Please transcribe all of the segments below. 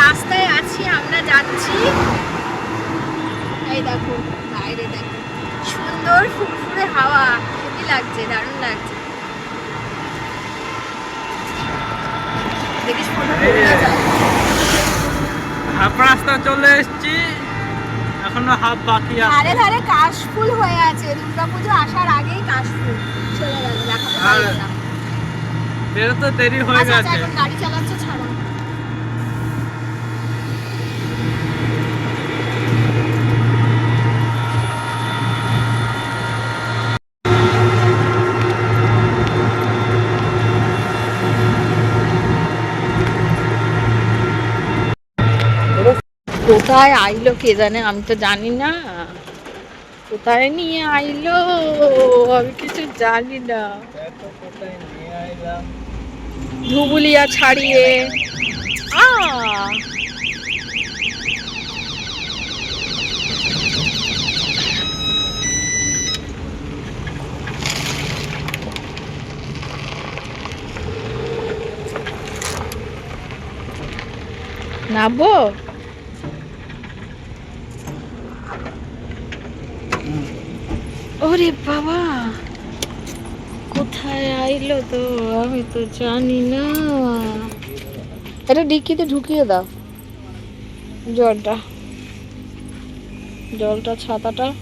রাস্তায় আছি আমরা যাচ্ছি। এই দেখো বাইরে দেখো সুন্দর ফুরফুরে হাওয়া লাগছে দারুণ লাগছে। দেখিস। হাফ রাস্তা চলে এসেছি এখনও হাফ বাকি আছে। ধারে ধারে কাশফুল হয়ে আছে দুর্গাপুজো আসার আগেই কাশফুল চলে গেল দেখাতে বেরোতে দেরি হয়ে আচ্ছা আচ্ছা, গেছে। এখন গাড়ি চালাচ্ছে ছাড়া। কোথায় আইলো কে জানে? আমি তো জানি না। কোথায় নিয়ে আইলো? আমি কিছু জানি না। ধুবুলিয়া ছাড়িয়ে। আ! নাবো? ওরে বাবা। কোথায় আইলো তো? আমি তো জানি না। এটা ডিক্কিতে ঢুকিয়ে দাও। জলটা। জলটা ছাতাটা।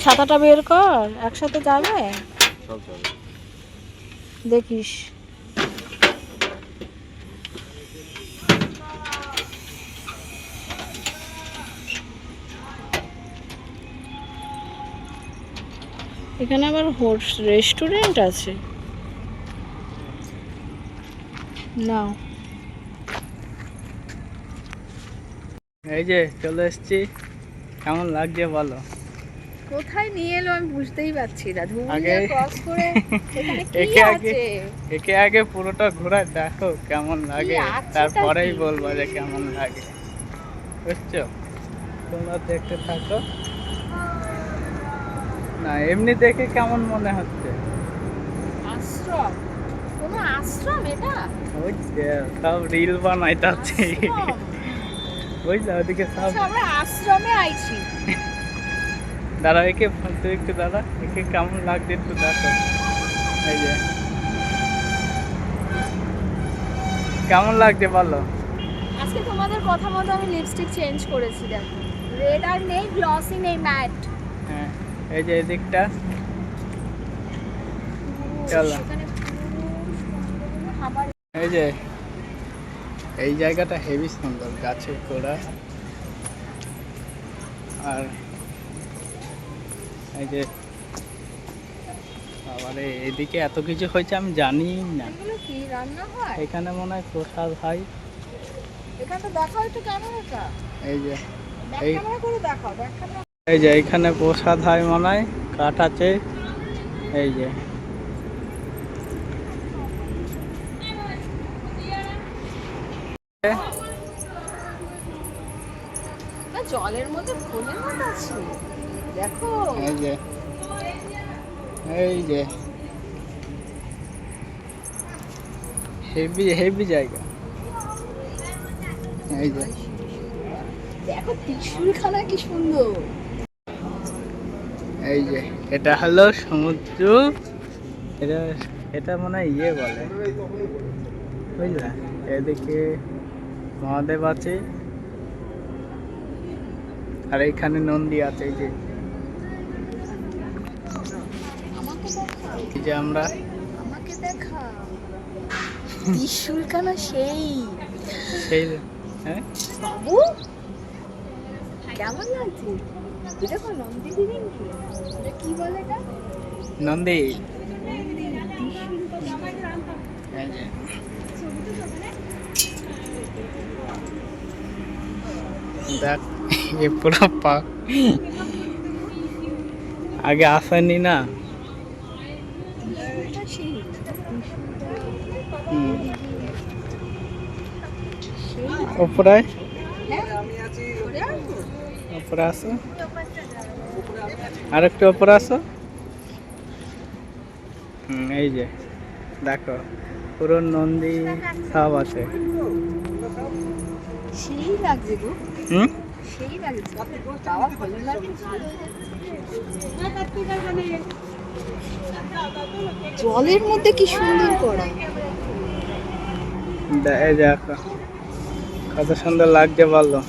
ছাতাটা বের কর একসাথে যাবে? দেখিস। এখানে আবার রেস্টুরেন্ট আছে। না এই যে চলে এসেছি। কেমন লাগছে বলো? কোথায় নিয়ে এলো আমি বুঝতেই পারছি না। ধুবুলিয়া আগে- ক্রস করে এখানে কি একে আগে- আছে? একে আগে পুরোটা ঘোরা দেখো কেমন লাগে। তারপরেই বলব যে কেমন লাগে। বুঝছ? তোমরা দেখতে থাকো। না এমনি দেখে কেমন মনে হচ্ছে? আশ্রম? কোনো আশ্রম এটা? ওই যে সব রিল বানাইতাছে। আশ্রম। বুঝলা ওদিকে সব আচ্ছা, আমরা আশ্রমে আইছি। দাঁড়া একে তুই একটু দাঁড়া একে কেমন লাগছে একটু দেখো। এই যে। কেমন লাগছে বলো? আজকে তোমাদের কথা মতো আমি লিপস্টিক চেঞ্জ করেছি দেখো। রেড আর নেই গ্লসি নেই ম্যাট হ্যাঁ। এই যে এদিকটা। চলো। এই যে এই জায়গাটা হেভি সুন্দর গাছের গোড়া। আর এই যে আবার এদিকে এত কিছু হয়েছে আমি জানি না। এগুলো কি রান্না হয়? এখানে মনে হয় প্রসাদ হয় এই যে এই- এই যে এখানে প্রসাদ হয় মনে হয় কাঠ আছে। এই যে। জলের মধ্যে ফুলের মতো আছে। দেখো। এই যে। এই যে। হেভি হেভি জায়গা। এই যে। দেখো কি সুন্দর। এই যে এটা হলো সমুদ্র। এটা এটা মনে হয় ইয়ে বলে। বুঝলা? এদিকে মহাদেব আছে। আর এইখানে নন্দী আছে এই যে। যে আমরা। আমাকে দেখা ত্রিশুলখানা সেই? সেই হ্যাঁ? বাবু? কেমন লাগছে? এটা কোন নন্দী দিদি নাকি এটা কি বলে এটা? নন্দী। নন্দী ত্রিশুলখানা এই যে। দেখ এ পুরো পা আগে আসেনি না ওপরে? হ্যাঁ? ওপরে আসো। আর একটু ওপরে আসো। হুম এই যে দেখো পুরো নন্দী সব আছে। হুম? জলের মধ্যে কি সুন্দর করা। দেখো কত সুন্দর লাগছে বলো।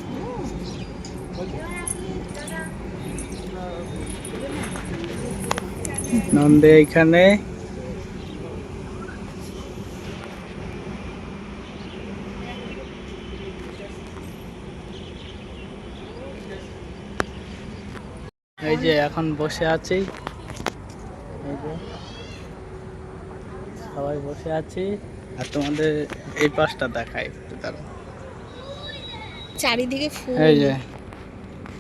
নন্দে এইখানে। এই যে এখন বসে আছি। এই যে সবাই বসে আছি। আর তোমাদের এই পাশটা দেখাই একটু তারা চারিদিকে ফুল। এই যে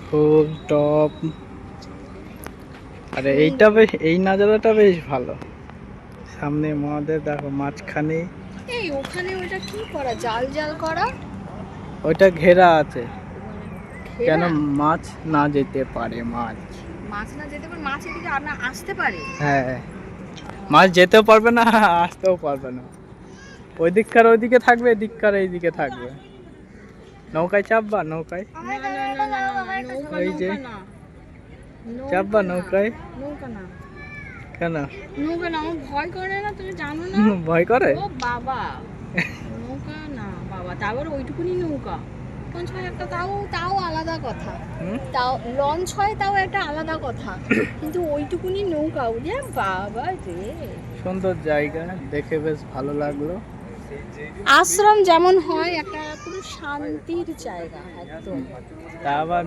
ফুল টপ আরে এইটা বেশ এই নাজারাটা বেশ ভালো। সামনে মহাদেব দেখো মাঝখানে। এই ওখানে ওটা কি করা? জাল জাল করা? ওইটা ঘেরা আছে। কেন মাছ না যেতে পারে মাছ। মাছ না যেতে পারে মাছ এদিকে আর না আসতে পারে? হ্যাঁ। মাছ যেতেও পারবে না আসতেও পারবে না। ওই দিককার ওইদিকে থাকবে এদিককার এইদিকে থাকবে। নৌকায় চাপবা নৌকায়? নৌকা, যে। নৌকা না। চাপবা নৌকায়? নৌকা না। কেন? নৌকা না আমার ভয় করে না তুমি জানো না? ভয় করে? ও বাবা। নৌকা না বাবা তারপর ওইটুকুনি নৌকা। লঞ্চ হয় একটা তাও তাও আলাদা কথা। তাও লঞ্চ হয় তাও একটা আলাদা কথা। কিন্তু ওইটুকুনি নৌকা বুঝে বাবা রে। সুন্দর জায়গা দেখে বেশ ভালো লাগল। আশ্রম যেমন হয় একটা পুরো শান্তির জায়গা একদম। তা আবার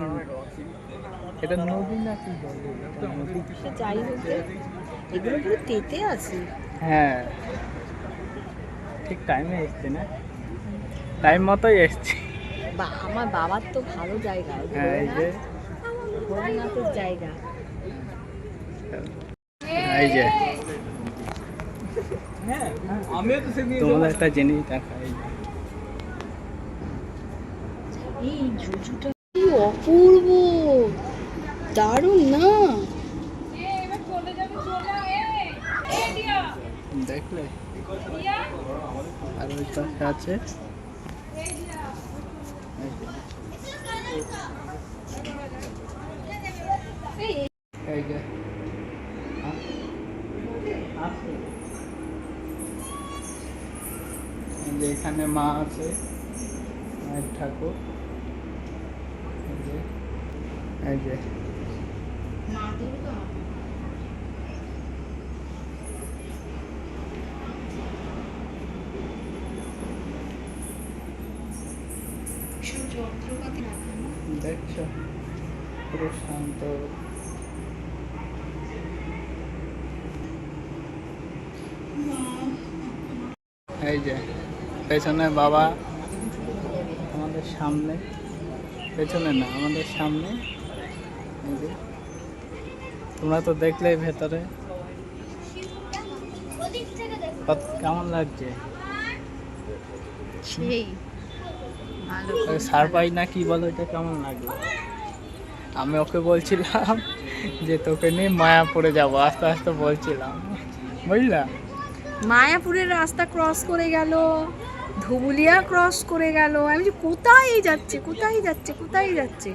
এটা নদী না কি যাই হোক এগুলো পুরো তেতে আছে? হ্যাঁ। ঠিক টাইমে এসছি না? টাইম মতোই এসছি। বা আমার বাবার তো ভালো জায়গা হ্যাঁ এই যে। ভোলেনাথের জায়গা। এই যে। তোমাদের একটা জিনিস দেখাই এই জুজুটা কি অপূর্ব! দারুণ না? দেখলে? আর ওই আছে। এখানে মা আছে মায়ের ঠাকুর। এই যে এই যে মা দুর্গা সব যন্ত্রপাতি রাখা না? দেখছ পুরো শান্ত এই যে পেছনে বাবা আমাদের সামনে পেছনে না আমাদের সামনে। এই যে তোমরা তো দেখলে ভেতরে। কেমন লাগছে? সেই ভালো। সারপাই না কি বলো এটা কেমন লাগল? আমি ওকে বলছিলাম যে তোকে নিয়ে মায়াপুরে যাব আস্তে আস্তে বলছিলাম। বুঝলা? মায়াপুরের রাস্তা ক্রস করে গেল ধুবুলিয়া ক্রস করে গেল। আমি যে কোথায় যাচ্ছে কোথায় যাচ্ছে কোথায় যাচ্ছে?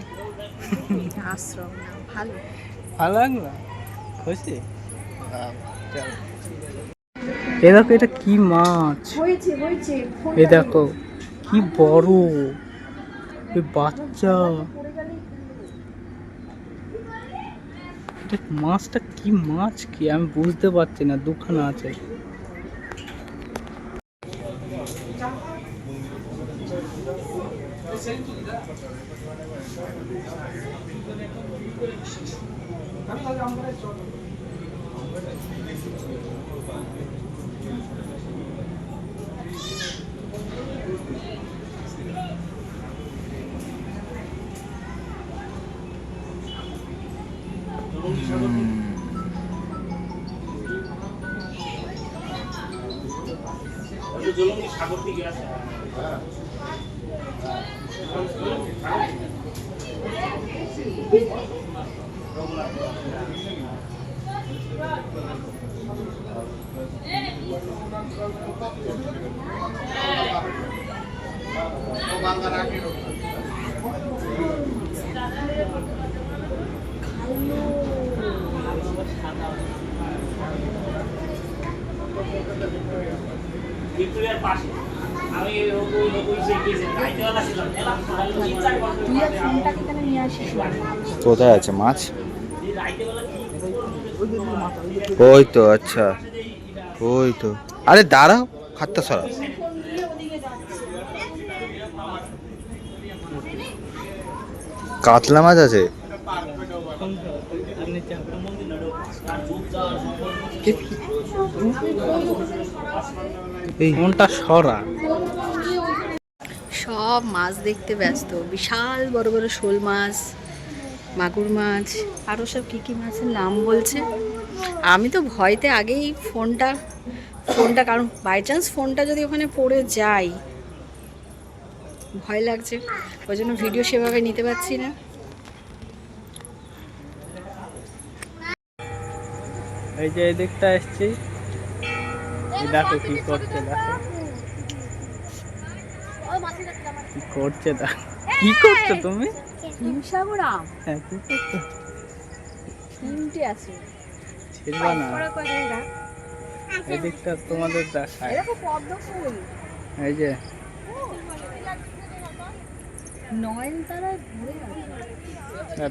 আশ্রম না ভালো। ভালো লাগল? খুশি? এ দেখো এটা কি মাছ? এ দেখো কি বড়। বাচ্চা। মাছটা কি মাছ কি আমি বুঝতে পারছি না দুখানা আছে। সাগর থেকে আছে ভিক্টোরিয়ার পাশে। আমি ওই ওই সেই গেছি রাইতেওয়ালা ছিলাম এলাম তিন চার বছর তুই আর ফোনটাকে এখানে নিয়ে আসিস কোথায় আছে মাছ? ওই তো আচ্ছা। ওই তো। আরে দাঁড়াও হাতটা সরাও কাতলা মাছ আছে? সব মাছ দেখতে ব্যস্ত। বিশাল বড় বড় শোল মাছ, মাগুর মাছ আরও সব কী কী মাছের নাম বলছে? আমি তো ভয়তে আগেই ফোনটা ফোনটা কারণ বাই চান্স ফোনটা যদি ওখানে পড়ে যায়, ভয় লাগছে। ওই জন্য ভিডিও সেভাবে নিতে পারছি না। এই যে এই দিকটা এসছি দেখো কি করছে দেখো। কি করছে দেখো। কি করছ তুমি? হিমসাগর হ্যাঁ কি করছ? তিনটে আছে। ছিল না? এদিকটা তোমাদের দেখায়। এই যে।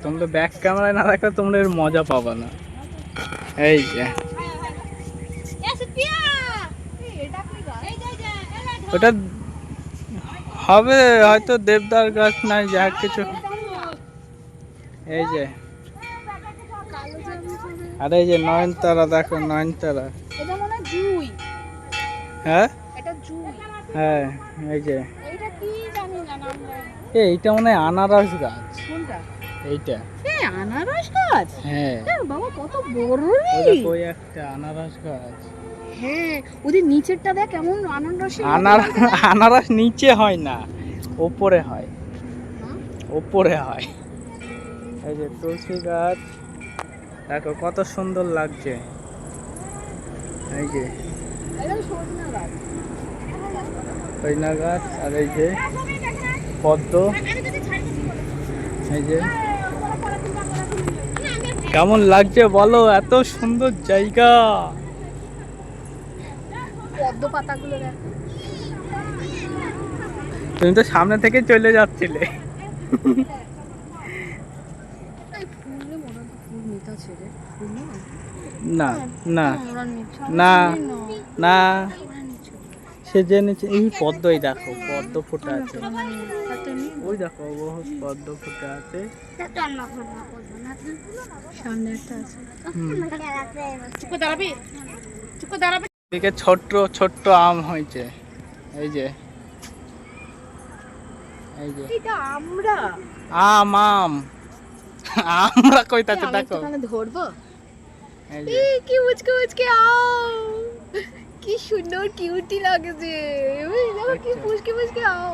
তোমরা ব্যাক ক্যামেরায় না দেখলে তোমরা এর মজা পাবা না। এই যে। ওটা হবে হয়তো দেবদার গাছ নাই যা কিছু। এই যে। আর এই যে নয়নতারা দেখো নয়নতারা। হয় হ্যাঁ? হ্যাঁ এই যে। এইটা মনে হয় আনারস গাছ। কোনটা? এইটা। এ আনারস গাছ? হ্যাঁ। বাবা কত বড় রে! ওই একটা? আনারস গাছ। হ্যাঁ ওদের নিচেরটা দেখ কেমন আনারসের মতো আনার লাগছে। আনারস নিচে হয় না ওপরে হয়। হ্যাঁ? ওপরে হয়। এই যে তুলসী গাছ। দেখো কত সুন্দর লাগছে। এই যে। সজনা গাছ। আর এই যে পদ্ম। এই যে। কেমন লাগছে বলো? এত সুন্দর জায়গা। পদ্ম পাতাগুলো তুমি তো সামনে থেকে চলে যাচ্ছিলে। হয় না? না না। না। সে জেনেছে এই পদ্মই দেখো পদ্ম ফুটে আছে। ওই দেখো বহুত পদ্ম ফুটে আছে। এদিকে ছোট্ট ছোট্ট আম হয়েছে। এই যে। এই যে। আমরা। আম আম। আমরা কইতাছে আমি দেখো। ধরবো? এই কি মুচকে মুচকে আও কি সুন্দর কিউটি লাগছে কি। মুচকে মুচকে আও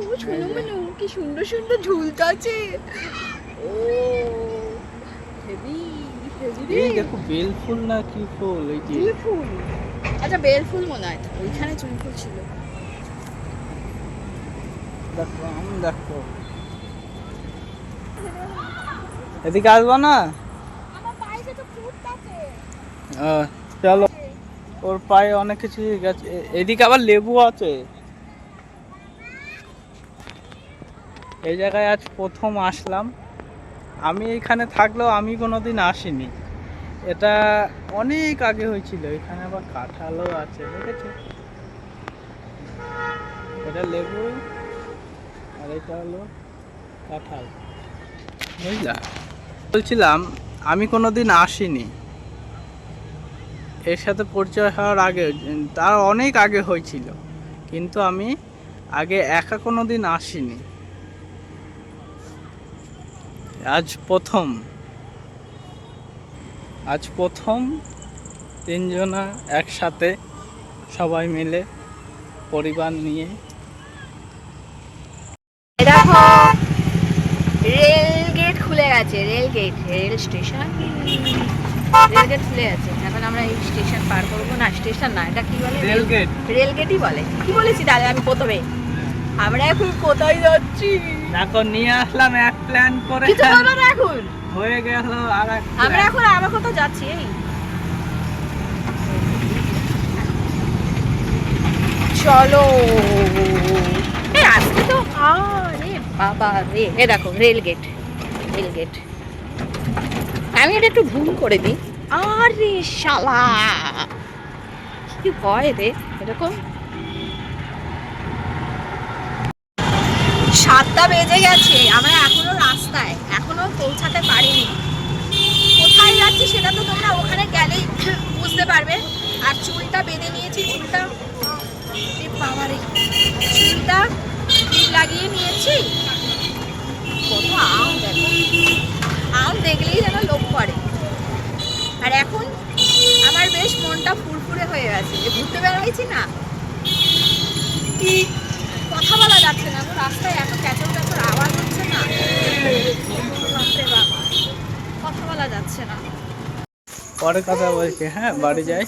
ও শোনো মনু কি সুন্দর সুন্দর ঝুলতাছে ও হেভি এই দেখো বেল ফুল না কি ফুল এই যে। ফুল? আচ্ছা বেল ফুল মনে হয়। ওইখানে চুই ফুল ছিল দেখো আম দেখো। এদিকে আসব না? চলো। ওর পায়ে অনেক কিছু গেছে। এদিকে আবার লেবু আছে। এই জায়গায় আজ প্রথম আসলাম। আমি এখানে থাকলেও আমি কোনোদিন আসিনি। এটা অনেক আগে হয়েছিল। এখানে আবার কাঁঠালও আছে, দেখেছ? এটা লেবু আর এটা হলো কাঁঠাল। বুঝলা? বলছিলাম, আমি কোনোদিন আসিনি। এর সাথে পরিচয় হওয়ার আগে, তার অনেক আগে হয়েছিল। কিন্তু আমি আগে একা কোনো দিন আসিনি। আজ প্রথম। আজ প্রথম তিনজনা একসাথে সবাই মিলে পরিবার নিয়ে। দেখো রেল গেট খুলে গেছে, rail gate, rail station. Rail gate খুলে গেছে। এখন আমরা এই স্টেশন পার করব। না স্টেশন না এটা কি বলে? রেলগেট। রেল গেটই বলে। কি বলেছি তাহলে আমি প্রথমে? আমরা এখন কোথায় যাচ্ছি? এখন নিয়ে আসলাম এক প্ল্যান করে। কিছু বলব না এখন। হয়ে গেল আর আমরা এখন আমার কোথাও যাচ্ছি এই। চলো। এই আজকে তো আরে বাবা রে। এ দেখো রেল গেট রেল গেট আমি এটা একটু ভুল করে দিই। আরে শালা। কি হয় রে, এরকম? সাতটা বেজে গেছে, আমরা এখনও রাস্তায়, এখনও পৌঁছাতে পারিনি। কোথায় যাচ্ছি সেটা তো তোমরা ওখানে গেলেই বুঝতে পারবে। আর চুলটা বেঁধে নিয়েছি, চুলটা বাবারে, চুলটা লাগিয়ে নিয়েছি। কত আম দেখো। আম দেখলেই যেন লোভ করে। আর এখন আমার বেশ মনটা ফুরফুরে হয়ে গেছে। যে ঘুরতে বেরোইছি না। কথা বলা যাচ্ছে না রাস্তায় এত ক্যাচর ক্যাচর আওয়াজ হচ্ছে না। কথা বলা যাচ্ছে না। পরে কথা বলছি হ্যাঁ বাড়ি যাই।